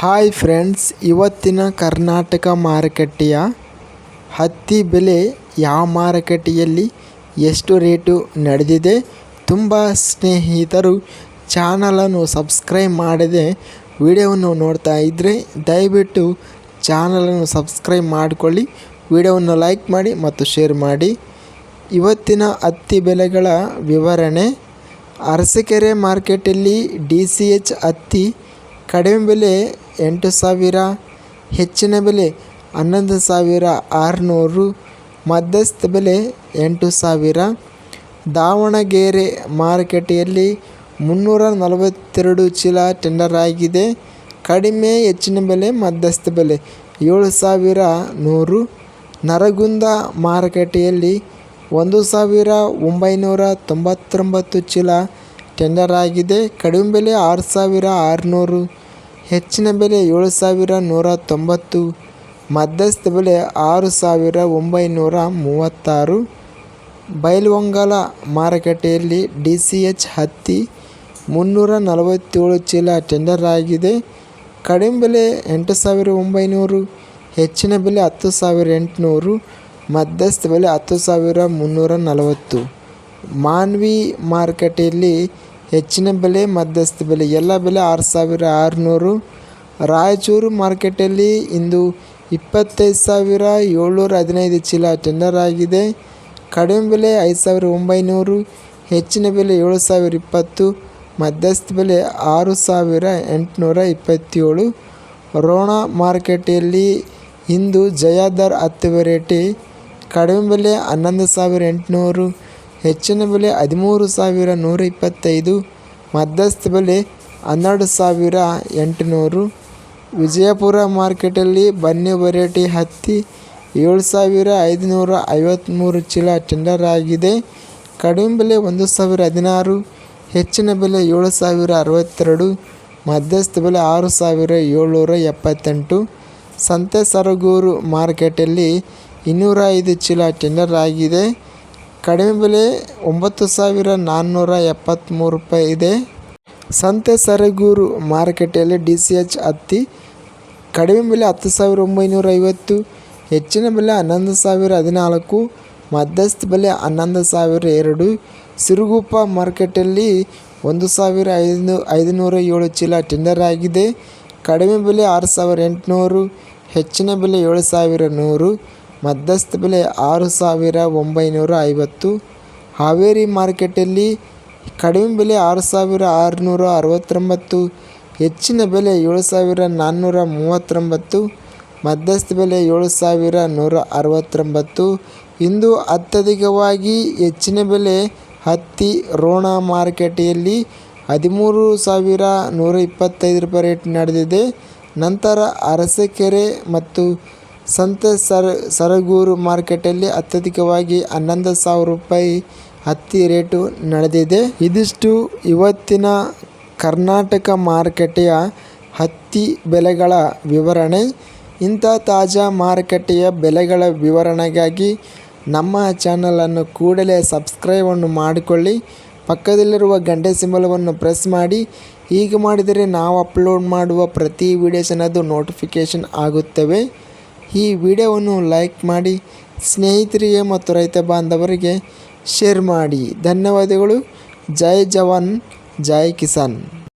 Hi friends ಇವತ್ತಿನ ಕರ್ನಾಟಕ ಮಾರುಕಟ್ಟೆಯ ಹತ್ತಿ ಬೆಲೆ ಯಾವ ಮಾರುಕಟ್ಟೆಯಲ್ಲಿ ಎಷ್ಟು ರೇಟು ನಡೆದಿದೆ ತುಂಬ ಸ್ನೇಹಿತರು ಚಾನಲನ್ನು ಸಬ್ಸ್ಕ್ರೈಬ್ ಮಾಡದೆ ವಿಡಿಯೋವನ್ನು ನೋಡ್ತಾ ಇದ್ದರೆ ದಯವಿಟ್ಟು ಚಾನಲನ್ನು ಸಬ್ಸ್ಕ್ರೈಬ್ ಮಾಡಿಕೊಳ್ಳಿ, ವಿಡಿಯೋವನ್ನು ಲೈಕ್ ಮಾಡಿ ಮತ್ತು ಶೇರ್ ಮಾಡಿ. ಇವತ್ತಿನ ಹತ್ತಿ ಬೆಲೆಗಳ ವಿವರಣೆ, ಅರಸೀಕೆರೆ ಮಾರ್ಕೆಟಲ್ಲಿ ಡಿ ಸಿ ಎಚ್ ಹತ್ತಿ ಕಡಿಮೆ ಬೆಲೆ ಎಂಟು ಸಾವಿರ, ಹೆಚ್ಚಿನ ಬೆಲೆ ಹನ್ನೊಂದು ಸಾವಿರ ಆರುನೂರು, ಮಧ್ಯಸ್ಥ ಬೆಲೆ ಎಂಟು ಸಾವಿರ. ದಾವಣಗೆರೆ ಮಾರುಕಟ್ಟೆಯಲ್ಲಿ ಮುನ್ನೂರ ನಲವತ್ತೆರಡು ಚೀಲ ಟೆಂಡರ್ ಆಗಿದೆ. ಕಡಿಮೆ, ಹೆಚ್ಚಿನ ಬೆಲೆ, ಮಧ್ಯಸ್ಥ ಬೆಲೆ ಏಳು ಸಾವಿರ ನೂರು. ನರಗುಂದ ಮಾರುಕಟ್ಟೆಯಲ್ಲಿ ಒಂದು ಸಾವಿರ ಒಂಬೈನೂರ ತೊಂಬತ್ತೊಂಬತ್ತು ಚೀಲ ಟೆಂಡರ್ ಆಗಿದೆ. ಕಡಿಮೆ ಬೆಲೆ ಆರು ಸಾವಿರ ಆರುನೂರು. ಹೆಚ್ಚಿನ ಬೆಲೆ ಏಳು ಸಾವಿರ ನೂರ ತೊಂಬತ್ತು ಮಧ್ಯಸ್ಥ ಬೆಲೆ ಆರು ಸಾವಿರ ಒಂಬೈನೂರ ಮೂವತ್ತಾರು ಬೈಲ್ವಂಗಲ ಮಾರುಕಟ್ಟೆಯಲ್ಲಿ ಡಿ ಸಿ ಎಚ್ ಹತ್ತಿ ಮುನ್ನೂರ ನಲವತ್ತೇಳು ಚೀಲ ಟೆಂಡರ್ ಆಗಿದೆ. ಕಡಿಮೆ ಬೆಲೆ ಎಂಟು ಸಾವಿರ ಒಂಬೈನೂರು ಹೆಚ್ಚಿನ ಬೆಲೆ ಹತ್ತು ಸಾವಿರ ಎಂಟುನೂರು ಮಧ್ಯಸ್ಥ ಬೆಲೆ ಹತ್ತು ಸಾವಿರ ಮುನ್ನೂರ ನಲವತ್ತು ಮಾನ್ವಿ ಮಾರುಕಟ್ಟೆಯಲ್ಲಿ ಹೆಚ್ಚಿನ ಬೆಲೆ, ಮಧ್ಯಸ್ಥ ಬೆಲೆ. ಎಲ್ಲ ಬೆಲೆ ಆರು ಸಾವಿರ ಆರುನೂರು. ರಾಯಚೂರು ಮಾರ್ಕೆಟಲ್ಲಿ ಇಂದು ಇಪ್ಪತ್ತೈದು ಸಾವಿರ ಏಳ್ನೂರ ಹದಿನೈದು ಚೀಲ ಟೆಂಡರ್ ಆಗಿದೆ. ಕಡಿಮೆ ಬೆಲೆ ಐದು ಸಾವಿರ ಒಂಬೈನೂರು, ಹೆಚ್ಚಿನ ಬೆಲೆ ಏಳು ಸಾವಿರ ಇಪ್ಪತ್ತು, ಮಧ್ಯಸ್ಥ ಬೆಲೆ ಆರು ಸಾವಿರ ಎಂಟುನೂರ ಇಪ್ಪತ್ತೇಳು. ರೋಣ ಮಾರ್ಕೆಟಲ್ಲಿ ಇಂದು ಜಯಾದರ್ ಹತ್ತು ವೆರೈಟಿ ಕಡಿಮೆ ಬೆಲೆ ಹನ್ನೊಂದು ಸಾವಿರ ಎಂಟುನೂರು ಹೆಚ್ಚಿನ ಬೆಲೆ ಹದಿಮೂರು ಸಾವಿರ ನೂರ ಇಪ್ಪತ್ತೈದು, ಮಧ್ಯಸ್ಥ ಬೆಲೆ ಹನ್ನೆರಡು ಸಾವಿರ ಎಂಟುನೂರು. ವಿಜಯಪುರ ಮಾರ್ಕೆಟಲ್ಲಿ ಬನ್ನಿ ವೆರೈಟಿ ಹತ್ತಿ ಏಳು ಸಾವಿರ ಐದುನೂರ ಐವತ್ತ್ಮೂರು ಚೀಲ ಟೆಂಡರ್ ಆಗಿದೆ. ಕಡಿಮೆ ಬೆಲೆ ಒಂದು ಸಾವಿರ ಹದಿನಾರು, ಹೆಚ್ಚಿನ ಬೆಲೆ ಏಳು ಸಾವಿರ ಅರವತ್ತೆರಡು, ಮಧ್ಯಸ್ಥ ಬೆಲೆ ಆರು ಸಾವಿರ ಏಳ್ನೂರ ಎಪ್ಪತ್ತೆಂಟು. ಸಂತೆ ಸರಗೂರು ಮಾರ್ಕೆಟಲ್ಲಿ ಇನ್ನೂರ ಐದು ಚೀಲ ಟೆಂಡರ್ ಆಗಿದೆ. ಕಡಿಮೆ ಬೆಲೆ ಒಂಬತ್ತು ಸಾವಿರ ನಾನ್ನೂರ ಎಪ್ಪತ್ತ್ಮೂರು ರೂಪಾಯಿ ಇದೆ. ಸಂತೆ ಸರಗೂರು ಮಾರುಕಟ್ಟೆಯಲ್ಲಿ ಡಿ ಸಿ ಎಚ್ ಹತ್ತಿ ಕಡಿಮೆ ಬೆಲೆ ಹತ್ತು ಸಾವಿರ ಒಂಬೈನೂರ ಐವತ್ತು, ಹೆಚ್ಚಿನ ಬೆಲೆ ಹನ್ನೊಂದು ಸಾವಿರ ಹದಿನಾಲ್ಕು, ಮಧ್ಯಸ್ಥ ಬೆಲೆ ಹನ್ನೊಂದು ಸಾವಿರ ಎರಡು. ಸಿರುಗುಪ್ಪ ಮಾರ್ಕೆಟಲ್ಲಿ ಒಂದು ಸಾವಿರ ಐದು, ಐದುನೂರ ಏಳು ಚೀಲ ಟೆಂಡರ್ ಆಗಿದೆ. ಕಡಿಮೆ ಬೆಲೆ ಆರು ಸಾವಿರ ಎಂಟುನೂರು, ಹೆಚ್ಚಿನ ಬೆಲೆ ಏಳು ಸಾವಿರ ನೂರು. ಮಧ್ಯಸ್ಥ ಬೆಲೆ ಆರು ಸಾವಿರ ಒಂಬೈನೂರ ಐವತ್ತು. ಹಾವೇರಿ ಮಾರ್ಕೆಟಲ್ಲಿ ಕಡಿಮೆ ಬೆಲೆ ಆರು ಸಾವಿರ ಆರುನೂರ ಅರವತ್ತೊಂಬತ್ತು. ಹೆಚ್ಚಿನ ಬೆಲೆ ಏಳು ಸಾವಿರ ನಾನ್ನೂರ ಮೂವತ್ತೊಂಬತ್ತು. ಮಧ್ಯಸ್ಥ ಬೆಲೆ ಏಳು ಸಾವಿರ ನೂರ ಅರವತ್ತೊಂಬತ್ತು. ಇಂದು ಅತ್ಯಧಿಕವಾಗಿ ಹೆಚ್ಚಿನ ಬೆಲೆ ಹತ್ತಿ ರೋಣ ಮಾರುಕಟ್ಟೆಯಲ್ಲಿ ಹದಿಮೂರು ಸಾವಿರ ನೂರ ಇಪ್ಪತ್ತೈದು ರೂಪಾಯಿ ರೇಟ್ ನಡೆದಿದೆ. ನಂತರ ಅರಸಕೆರೆ ಮತ್ತು ಸಂತೆ ಸರ, ಸರಗೂರು ಮಾರ್ಕೆಟಲ್ಲಿ ಅತ್ಯಧಿಕವಾಗಿ ಹನ್ನೊಂದು ಸಾವಿರ ರೂಪಾಯಿ ಹತ್ತಿ ರೇಟು ನಡೆದಿದೆ. ಇದಿಷ್ಟು ಇವತ್ತಿನ ಕರ್ನಾಟಕ ಮಾರುಕಟ್ಟೆಯ ಹತ್ತಿ ಬೆಲೆಗಳ ವಿವರಣೆ. ಇಂಥ ತಾಜಾ ಮಾರುಕಟ್ಟೆಯ ಬೆಲೆಗಳ ವಿವರಣೆಗಾಗಿ ನಮ್ಮ ಚಾನಲನ್ನು ಕೂಡಲೇ ಸಬ್ಸ್ಕ್ರೈಬನ್ನು ಮಾಡಿಕೊಳ್ಳಿ. ಪಕ್ಕದಲ್ಲಿರುವ ಗಂಟೆ ಸಿಂಬಲವನ್ನು ಪ್ರೆಸ್ ಮಾಡಿ. ಹೀಗೆ ಮಾಡಿದರೆ ನಾವು ಅಪ್ಲೋಡ್ ಮಾಡುವ ಪ್ರತಿ ವಿಡಿಯೋಸ್ ಅನ್ನೋದು ನೋಟಿಫಿಕೇಷನ್ ಆಗುತ್ತವೆ. ಈ ವಿಡಿಯೋವನ್ನು ಲೈಕ್ ಮಾಡಿ, ಸ್ನೇಹಿತರಿಗೆ ಮತ್ತು ರೈತ ಬಾಂಧವರಿಗೆ ಶೇರ್ ಮಾಡಿ. ಧನ್ಯವಾದಗಳು. ಜೈ ಜವಾನ್, ಜೈ ಕಿಸಾನ್.